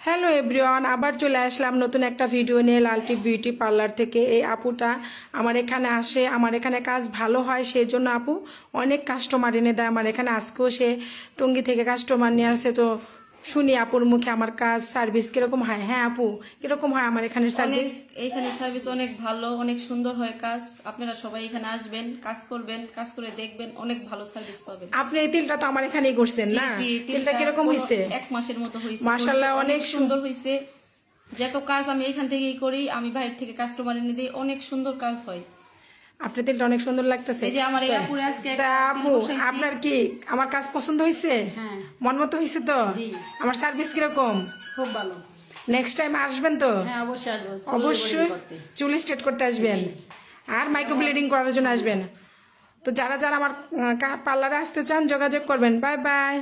Hello everyone আবার চলে আসলাম নতুন একটা ভিডিও নিয়ে লালটি বিউটি পার্লার থেকে। এই আপুটা আমার এখানে আসে। আমার এখানে কাজ ভালো হয় সেই জন্য আপু অনেক কাস্টমার এনে দেয়। আমার এখানে আজকেও সে টঙ্গি থেকে কাস্টমার নিয়ে আসে। তো শুনি আপুর মুখে আমার কাজ সার্ভিস কীরকম হয়? হ্যাঁ আপু কীরকম হয় আমার এখানের অনেক সার্ভিস এইখানের সার্ভিস অনেক ভালো অনেক সুন্দর হয় কাজ। আপনারা সবাই এখানে আসবেন কাজ করবেন কাজ করে দেখবেন অনেক ভালো সার্ভিস পাবেন। আপনি এই তিলটা তো আমার এখানেই করছেন না? তিলটা কীরকম হয়েছে এক মাসের মতো হয়েছে মাশাআল্লাহ, অনেক সুন্দর হয়েছে যত কাজ আমি এখান থেকেই করি আমি বাইরে থেকে কাস্টমার এনে দিই অনেক সুন্দর কাজ হয়। আপনার তিলটা অনেক সুন্দর লাগতেছে। এই যে আমার এই আপুরে আজকে আপু আপনার কি আমার কাজ পছন্দ হয়েছে? হ্যাঁ। মন মতো হয়েছে তো? আমার সার্ভিস কীরকম? খুব ভালো। নেক্সট টাইম আসবেন তো? হ্যাঁ অবশ্যই অবশ্যই চুল স্ট্রেট করতে আসবেন। আর মাইক্রো ব্লিডিং করার জন্য আসবেন। তো যারা যারা আমার পার্লারে আসতে চান যোগাযোগ করবেন। Bye bye